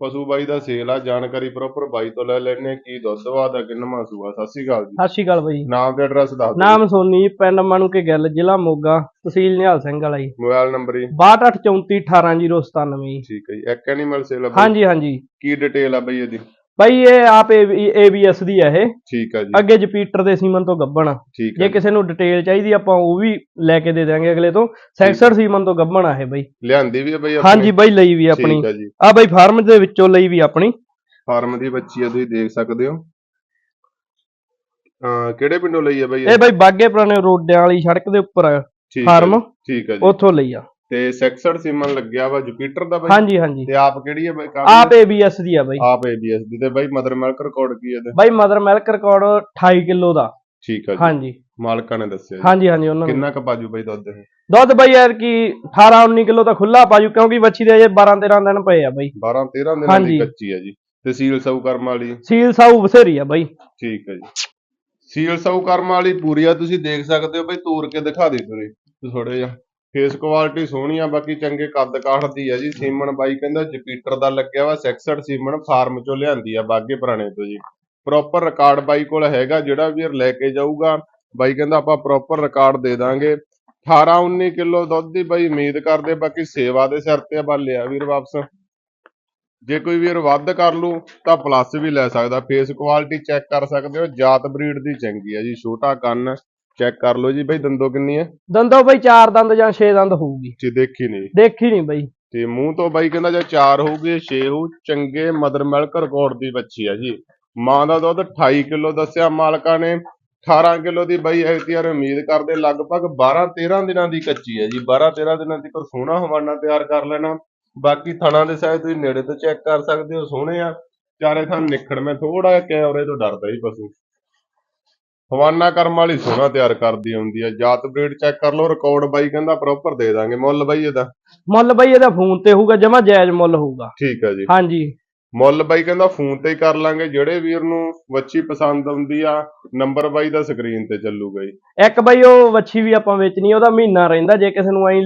ਪਸ਼ੂ ਬਾਈ ਦਾ ਸੇਲ ਆ ਜਾਣਕਾਰੀ ਪ੍ਰੋਪਰ ਬਾਈ ਤੋਂ ਲੈ ਲੈਣੇ ਕੀ ਦੁੱਧ ਵਾਦਾ ਕਿੰਨਵਾਂ ਸੂਆ ਸਤਿ ਸ਼੍ਰੀ ਅਕਾਲ ਜੀ। ਸਤਿ ਸ਼੍ਰੀ ਅਕਾਲ ਬਾਈ। ਨਾਮ ਤੇ ਐਡਰੈਸ ਦੱਸ ਦਿਓ। ਨਾਮ ਸੋਨੀ ਪਿੰਡ ਮਣੂਕੇ ਗਿੱਲ ਜ਼ਿਲ੍ਹਾ ਮੋਗਾ ਤਹਿਸੀਲ ਨਿਹਾਲ ਸਿੰਘ ਵਾਲਾ ਜੀ। ਮੋਬਾਈਲ ਨੰਬਰ ਜੀ। 6234189097 ਜੀ। ਠੀਕ ਹੈ ਜੀ। ਇੱਕ ਐਨੀਮਲ ਸੇਲ ਆ ਬਾਈ। ਹਾਂਜੀ ਹਾਂਜੀ। ਕੀ ਡਿਟੇਲ ਆ ਬਾਈ ਇਹਦੀ? ਬਾਈ ਇਹ ਆਪ ਏਬੀਐਸ ਦੀ ਹੈ ਇਹ। ਠੀਕ ਹੈ ਜੀ। ਅੱਗੇ ਜਪੀਟਰ ਦੇ ਸੀਮਨ ਤੋਂ ਗੱਬਣ ਆ। ਠੀਕ ਜੇ ਕਿਸੇ ਨੂੰ ਡਿਟੇਲ ਚਾਹੀਦੀ ਆਪਾਂ ਉਹ ਵੀ ਲੈ ਕੇ ਦੇ ਦਾਂਗੇ ਅਗਲੇ ਤੋਂ। ਸੈਕਸਰ ਸੀਮਨ ਤੋਂ ਗੱਬਣ ਆ ਇਹ ਬਾਈ। ਲਿਆਂਦੀ ਵੀ ਹੈ ਬਾਈ ਆਪਣੀ? ਹਾਂਜੀ ਬਾਈ ਲਈ ਵੀ ਆਪਣੀ। ਆ ਬਾਈ ਫਾਰਮ ਦੇ ਵਿੱਚੋਂ ਲਈ ਵੀ ਆਪਣੀ। ਫਾਰਮ ਦੀ ਬੱਚੀ ਆ ਤੁਸੀਂ ਦੇਖ ਸਕਦੇ ਹੋ। ਕਿਹੜੇ ਪਿੰਡੋਂ ਲਈ ਹੈ ਬਾਈ ਇਹ? ਬਾਈ ਬਾਗੇ ਪੁਰਾਣੇ ਰੋਡਿਆਂ ਵਾਲੀ ਸੜਕ ਦੇ ਉੱਪਰ ਆ। ਫਾਰਮ। ਠੀਕ ਹੈ ਜੀ। ਉੱਥੋਂ ਲਈ ਆ। ਤੇ 66 ਸਿਮਨ ਲੱਗਿਆ ਵਾ ਜੁਪੀਟਰ ਦਾ ਬਾਈ? ਹਾਂਜੀ ਹਾਂਜੀ। ਤੇ ਆਪ ਕਿਹੜੀ ਹੈ ਬਾਈ? ਆਪ ਏਬੀਐਸ ਦੀ ਆ ਬਾਈ। ਆਪ ABS ਦੀ ਤੇ ਬਾਈ ਮਦਰ ਮਿਲਕ ਰਿਕਾਰਡ ਕੀ ਹੈ ਤੇ ਬਾਈ ਮਦਰ ਮਿਲਕ ਰਿਕਾਰਡ 28 ਕਿਲੋ ਦਾ। ਠੀਕ ਹੈ ਜੀ। ਹਾਂਜੀ। ਮਾਲਕਾਂ ਨੇ ਦੱਸਿਆ ਹਾਂਜੀ ਹਾਂਜੀ ਉਹਨਾਂ ਨੂੰ। ਕਿੰਨਾ ਕ ਬਾਜੂ ਬਾਈ ਦੁੱਧ ਇਹ? ਦੁੱਧ ਬਈ ਯਾਰ ਕੀ 18 19 ਕਿਲੋ ਤਾਂ ਖੁੱਲਾ ਪਾਜੂ ਕਿਉਂਕਿ ਵੱਛੀ ਦੇ ਅਜੇ 12 13 ਦਿਨ ਪਏ ਆ ਬਈ। 12 13 ਦਿਨਾਂ ਦੀ। ਕੱਚੀ ਹੈ ਜੀ। ਤੇ ਸੀਲ ਸੌ ਕਰਮ ਵਾਲੀ? ਸੀਲ ਸਾਊ ਬਸੇਰੀ ਆ ਬਈ। ਠੀਕ ਹੈ ਜੀ। ਸੀਲ ਸੌ ਕਰਮ ਵਾਲੀ ਪੂਰੀ ਆ ਤੁਸੀਂ ਦੇਖ ਸਕਦੇ ਹੋ ਬਈ ਤੋੜ ਕੇ ਦਿਖਾ ਦੇ ਤੁਰੇ ਥੋੜੇ ਜਿਹਾ। ਫੇਸ ਕੁਆਲਿਟੀ ਸੋਹਣੀ ਆ, ਬਾਕੀ ਚੰਗੇ ਕੱਦ ਕਾਠ ਦੀ ਆ ਜੀ। ਸੀਮਨ ਬਾਈ ਕਹਿੰਦਾ ਜਪੀਟਰ ਦਾ ਲੱਗਿਆ ਵਾ 66 ਸੀਮਨ ਫਾਰਮ ਚੋਂ ਲਿਆਂਦੀ ਆ ਬਾਗੇ ਪੁਰਾਣੇ ਤੋਂ ਜੀ। ਪ੍ਰੋਪਰ ਰਿਕਾਰਡ ਬਾਈ ਕੋਲ ਹੈਗਾ, ਜਿਹੜਾ ਵੀਰ ਲੈ ਕੇ ਜਾਊਗਾ। ਬਾਈ ਕਹਿੰਦਾ ਆਪਾਂ ਪ੍ਰੋਪਰ ਰਿਕਾਰਡ ਦੇ ਦਾਂਗੇ। 18 19 ਕਿਲੋ ਦੁੱਧ ਦੀ ਬਾਈ, ਉਮੀਦ ਕਰਦੇ ਬਾਕੀ ਸੇਵਾ ਦੇ ਸਿਰ ਤੇ ਆ ਲਿਆ ਵੀਰ ਵਾਪਸ। ਜੇ ਕੋਈ ਵੀਰ ਵੱਧ ਕਰ ਲੂ, ਤਾਂ ਪਲੱਸ ਵੀ ਲੈ ਸਕਦਾ। ਫੇਸ ਕੁਆਲਿਟੀ ਚੈੱਕ ਕਰ ਸਕਦੇ ਹੋ, ਜਾਤ ਬਰੀਡ ਦੀ ਚੰਗੀ ਹੈ ਜੀ, ਛੋਟਾ ਕੰਨ। ਚੈੱਕ ਕਰ ਲਓ ਜੀ ਬਈ ਦੰਦੋ ਕਿੰਨੀ ਹੈ ਦੰਦੋ ਬਈ 4 ਦੰਦ ਜਾਂ 6 ਦੰਦ ਹੋਊਗੀ। ਜੀ ਦੇਖੀ ਨਹੀਂ। ਦੇਖੀ ਨਹੀਂ ਬਈ। ਤੇ ਮੂੰਹ ਤੋਂ ਬਾਈ ਕਹਿੰਦਾ ਜੇ 4 ਹੋਊਗੀ 6 ਹੋਊ ਚੰਗੇ ਮਦਰ ਮਿਲਕ ਰਿਕਾਰਡ ਦੀ ਬੱਚੀ ਹੈ ਜੀ। ਮਾਂ ਦਾ ਦੁੱਧ 28 ਕਿਲੋ ਦੱਸਿਆ ਮਾਲਕਾਂ ਨੇ। 18 ਕਿਲੋ ਦੀ ਬਾਈ ਐਤੀਆਰ ਉਮੀਦ ਕਰਦੇ ਲਗਭਗ 12 13 ਦਿਨਾਂ ਦੀ ਕੱਚੀ ਹੈ ਜੀ। 12 13 ਦਿਨਾਂ ਦੀ ਪਰ ਸੋਹਣਾ ਹਵਾਨਾ ਤਿਆਰ ਕਰ ਲੈਣਾ। ਬਾਕੀ ਥਣਾ ਦੇ ਸਾਈਜ਼ ਤੁਸੀਂ ਨੇੜੇ ਤੋਂ ਚੈੱਕ ਕਰ ਸਕਦੇ ਹੋ ਸੋਹਣੇ ਆ। ਚਾਰੇ ਥਾਂ ਨਿਖੜ ਮੈਂ ਥੋੜਾ ਕੈਮਰੇ ਤੋਂ ਡਰਦਾ ਹੀ ਪਸ਼ੂ। ਹਵਾਨਾ ਕਰਮ ਵਾਲੀ ਸੋਹਣਾ ਤਿਆਰ ਕਰਦੀ ਹੁੰਦੀ ਹੈ ਜਾਤ ਬਰੀਡ ਚੈੱਕ ਕਰ ਲਓ ਰਿਕਾਰਡ ਬਾਈ ਕਹਿੰਦਾ ਪ੍ਰੋਪਰ ਦੇ ਦਾਂਗੇ। ਮੁੱਲ ਬਾਈ ਇਹਦਾ? ਮੁੱਲ ਬਈ ਇਹਦਾ ਫੋਨ ਤੇ ਹੋਊਗਾ ਜਮਾ ਜਾਇਜ਼ ਮੁੱਲ ਹੋਊਗਾ। ਠੀਕ ਹੈ ਜੀ। ਹਾਂਜੀ। ਮੁੱਲ ਬਾਈ ਕਹਿੰਦਾ ਫੋਨ ਤੇ ਹੀ ਕਰ ਲਾਂਗੇ। ਜਿਹੜੇ ਵੀਰ ਨੂੰ ਵੱਛੀ ਪਸੰਦ ਆਉਂਦੀ ਆ ਨੰਬਰ ਬਾਈ ਦਾ ਸਕਰੀਨ ਤੇ ਚੱਲੂਗਾ ਜੀ। ਇੱਕ ਬਈ ਉਹ ਵੱਛੀ ਵੀ ਆਪਾਂ ਵੇਚਣੀ ਉਹਦਾ ਮਹੀਨਾ ਰਹਿੰਦਾ। ਜੇ ਕਿਸੇ ਨੂੰ ਐਂ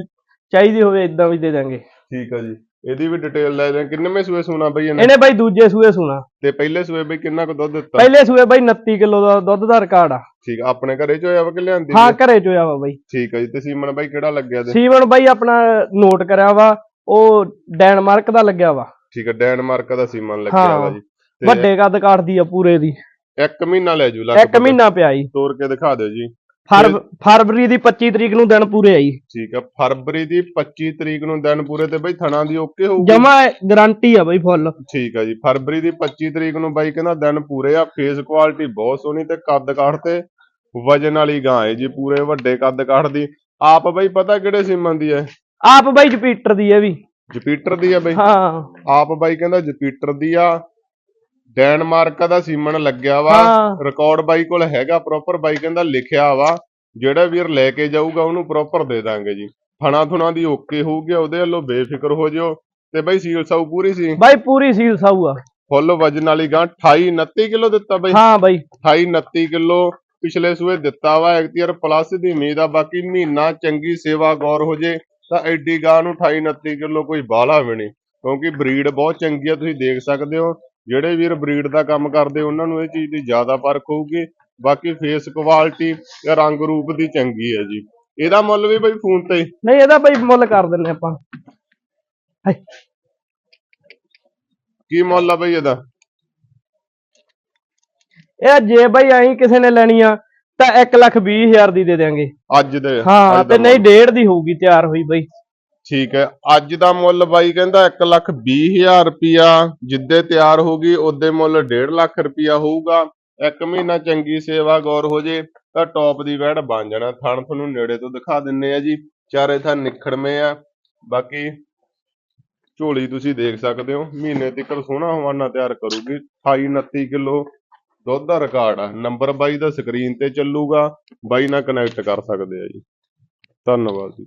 ਚਾਹੀਦੀ ਹੋਵੇ ਇਦਾਂ ਵੀ ਦੇ ਦਾਂਗੇ। ਠੀਕ ਹੈ ਜੀ। ਇਹਦੀ ਵੀ ਡਿਟੇਲ ਲੈ ਲੈ ਕਿੰਨੇਵੇਂ ਸੂਏ ਸੂਣਾ ਬਈ ਇਹਨੇ? ਇਹਨੇ ਬਈ ਦੂਜੇ ਸੂਏ ਸੁਣਾ। ਤੇ ਪਹਿਲੇ ਸੂਏ ਬਈ ਕਿੰਨਾ ਕੁ ਦੁੱਧ ਦਿੱਤਾ? ਪਹਿਲੇ ਸੂਏ ਬਈ 29 ਕਿਲੋ ਦਾ ਦੁੱਧ ਦਾ ਰਿਕਾਰਡ ਆ। ਠੀਕ ਆ, ਆਪਣੇ ਘਰੇ ਚ ਹੋਇਆ ਵਾ ਕਿ ਲਿਆਂਦੀ ਹਾਂ ਆ? ਘਰੇ ਚੋਇਆ ਵਾ ਬਈ। ਠੀਕ ਹੈ ਜੀ ਤੇ ਸੀਮਨ ਬਾਈ ਕਿਹੜਾ ਲੱਗਿਆ ਤੇ? ਸੀਵਨ ਬਾਈ ਆਪਣਾ ਨੋਟ ਕਰਿਆ ਵਾ ਉਹ ਡੈਨਮਾਰਕ ਦਾ ਲੱਗਿਆ ਵਾ। ਠੀਕ ਹੈ ਡੈਨਮਾਰਕ ਦਾ ਸੀਮਨ ਲੱਗਿਆ। ਵਾ ਜੀ। ਵੱਡੇ ਕੱਦ ਕਾਠਦੀ ਆ ਪੂਰੇ ਦੀ। ਇੱਕ ਮਹੀਨਾ ਲੈ ਜੂ ਇੱਕ ਮਹੀਨਾ ਪਿਆ ਜੀ। ਤੋੜ ਕੇ ਦਿਖਾ ਦਿਓ ਜੀ। ਫਰ- ਫਰਵਰੀ ਦੀ 25 ਤਰੀਕ ਨੂੰ ਦਿਨ ਪੂਰੇ ਆਈ ਠੀਕ ਹੈ ਫਰਵਰੀ ਦੀ 25 ਤਰੀਕ ਨੂੰ ਦਿਨ ਪੂਰੇ ਤੇ ਬਈ ਥਣਾ ਦੀ ਓਕੇ ਹੋਊਗੀ। ਜਮਾ ਗਾਰੰਟੀ ਆ ਬਈ ਫੁੱਲ। ਠੀਕ ਹੈ ਜੀ ਫਰਵਰੀ ਦੀ 25 ਤਰੀਕ ਨੂੰ ਬਾਈ ਕਹਿੰਦਾ ਦਿਨ ਪੂਰੇ ਆ ਫੇਸ ਕੁਆਲਿਟੀ ਬਹੁਤ ਸੋਹਣੀ ਤੇ ਕੱਦ ਕਾਠ ਤੇ ਵਜਨ ਵਾਲੀ ਗਾਂ ਹੈ ਜੀ ਪੂਰੇ ਵੱਡੇ ਕੱਦ ਕਾਠ ਦੀ। ਆਪ ਬਾਈ ਪਤਾ ਕਿਹੜੇ ਸੀਮਨ ਦੀ ਹੈ? ਆਪ ਬਾਈ ਜਪੀਟਰ ਦੀ ਇਹ ਵੀ। ਜਪੀਟਰ ਦੀ ਹੈ ਬਾਈ? ਹਾਂ। ਆਪ ਬਾਈ ਕਹਿੰਦਾ ਜਪੀਟਰ ਦੀ ਆ ਡੈਨਮਾਰਕ ਦਾ ਸੀਮਨ ਲੱਗਿਆ ਵਾ। ਹਾਂ। ਰਿਕਾਰਡ ਬਾਈ ਕੋਲ ਹੈਗਾ ਪ੍ਰੋਪਰ ਬਾਈ ਕਹਿੰਦਾ ਲਿਖਿਆ ਵਾ। ਜਿਹੜਾ ਵੀਰ ਲੈ ਕੇ ਜਾਊਗਾ ਉਹਨੂੰ ਪ੍ਰੋਪਰ ਦੇ ਦਾਂਗੇ ਜੀ। ਥਣਾ ਥੁਣਾ ਦੀ ਓਕੇ ਹੋਊਗੀ ਉਹਦੇ ਵੱਲੋਂ ਬੇਫਿਕਰ ਹੋ ਜਿਓ। ਤੇ ਬਾਈ ਸੀਲ ਸਾਊ ਪੂਰੀ ਸੀ? ਬਾਈ ਪੂਰੀ ਸੀਲ ਸਾਊ ਆ। ਫੁੱਲ ਵਜਨ ਵਾਲੀ ਗਾਂ 28 29 ਕਿਲੋ ਦਿੱਤਾ ਬਾਈ? ਹਾਂ ਬਾਈ। 28 29 ਕਿਲੋ ਪਿਛਲੇ ਸੂਏ ਦਿੱਤਾ ਵਾ। ਐਕਟੀਅਰ ਪਲੱਸ ਦੀ ਉਮੀਦ ਆ ਬਾਕੀ ਮਹੀਨਾ ਚੰਗੀ ਸੇਵਾ ਗੌਰ ਹੋ ਜੇ ਤਾਂ ਐਡੀ ਗਾਂ ਨੂੰ 28 29 ਕਿਲੋ ਕੋਈ ਬਾਹਲਾ ਵੀ ਨਹੀਂ। ਕਿਉਂਕਿ ਬਰੀਡ ਬਹੁਤ ਚੰਗੀ ਆ ਤੁਸੀਂ ਦੇਖ ਸਕਦੇ ਹੋ। ਜਿਹੜੇ ਵੀਰ ਬਰੀਡ ਦਾ ਕੰਮ ਕਰਦੇ ਉਹਨਾਂ ਨੂੰ ਇਹ ਚੀਜ਼ ਦੀ ਜ਼ਿਆਦਾ ਪਰਖ ਹੋਊਗੀ। ਬਾਕੀ ਫੇਸ ਕੁਆਲਿਟੀ ਤੇ ਰੰਗ ਰੂਪ ਦੀ ਚੰਗੀ ਹੈ ਜੀ। ਇਹਦਾ ਮੁੱਲ ਵੀ ਬਈ ਫੋਨ ਤੇ। ਨਹੀਂ ਇਹਦਾ ਬਾਈ ਮੁੱਲ ਕਰ ਦਿੰਨੇ ਆਪਾਂ। ਕੀ ਮੁੱਲ ਆ ਬਈ ਇਹਦਾ? ਇਹ ਜੇ ਬਾਈ ਐਂ ਕਿਸੇ ਨੇ ਲੈਣੀ ਆ ਤਾਂ 1 ਲੱਖ 20 ਹਜ਼ਾਰ ਦੀ ਦੇ ਦਿਆਂਗੇ। ਅੱਜ ਦੇ ਹਾਂ ਤੇ ਨਹੀਂ। ਡੇਢ ਦੀ ਹੋਊਗੀ ਤਿਆਰ ਹੋਈ ਬਾਈ। ਠੀਕ ਹੈ। ਅੱਜ ਦਾ ਮੁੱਲ ਬਾਈ ਕਹਿੰਦਾ 1 ਲੱਖ 20 ਹਜ਼ਾਰ ਰੁਪਿਆ ਜਿੱਦੇ ਤਿਆਰ ਹੋਗੀ ਉਹਦੇ ਮੁੱਲ 1.5 ਲੱਖ ਰੁਪਿਆ ਹੋਊਗਾ। ਇੱਕ ਮਹੀਨਾ ਚੰਗੀ ਸੇਵਾ ਗੌਰ ਹੋ ਜੇ, ਤਾਂ ਟੌਪ ਦੀ ਵੈੜ ਬਣ ਜਾਣਾ। ਥਣ ਤੁਹਾਨੂੰ ਨੇੜੇ ਤੋਂ ਦਿਖਾ ਦਿੰਨੇ ਆ ਜੀ। ਚਾਰੇ ਥਾਂ ਨਿਖੜਵੇਂ ਆ। ਬਾਕੀ ਝੋਲੀ ਤੁਸੀਂ ਦੇਖ ਸਕਦੇ ਹੋ। ਮਹੀਨੇ ਤੱਕ ਸੋਹਣਾ ਹਵਾਨਾ ਤਿਆਰ ਕਰੂਗੀ। 28 29 ਕਿਲੋ ਦੁੱਧ ਦਾ ਰਿਕਾਰਡ ਆ। ਨੰਬਰ ਬਾਈ ਦਾ ਸਕਰੀਨ ਤੇ ਚੱਲੂਗਾ। ਬਾਈ ਨਾਲ ਕਨੈਕਟ ਕਰ ਸਕਦੇ ਆ ਜੀ। ਧੰਨਵਾਦ ਜੀ।